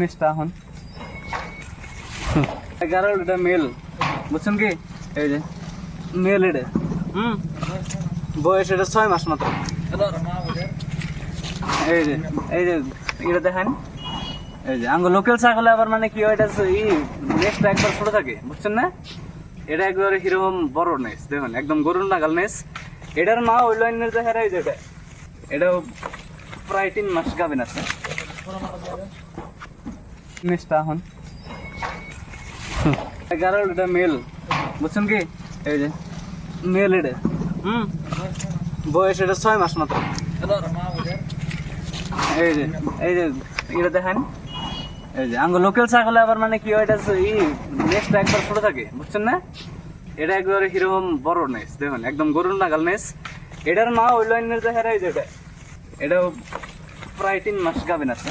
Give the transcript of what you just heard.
মিসটা এখন এটা মেল। বুঝছেন কি? এই যে, মেল এটা। হুম? বয়স এটা ছয় মাস মাত্র। এই যে এই যে, এটা দেখেন। এই যে আঙ্গ লোকাল ছাগলে আবার মানে কি হয়, এটা ই নেসটা একবার ছোট থাকে, বুঝছেন না? এটা একবারে কীরকম বড় নেস দেখুন, একদম গরুর নাগাল নেস এটার মা ওই লাইনের যে হেরাই যেটা এটাও প্রায় তিন মাস গাবেন আছে। নেসটা এখন। এগারো এটা মেল বুঝছেন কি? এই যে মেল এটা। হুম? বয়স এটা ছয় মাস মাত্র। এই যে এই যে, এটা দেখেন। এই যে আঙ্গ লোকাল ছাগলে আবার মানে কি হয়, এটা ই নেসটা একবার ছোট থাকে। বুঝছেন না? এটা একবারে কীরকম বড় নেস দেখুন, একদম গরুর নাগাল নেস এটার মা ওই লাইনের যে হেরাই যেটা এটাও প্রায় তিন মাস গাবেন আছে।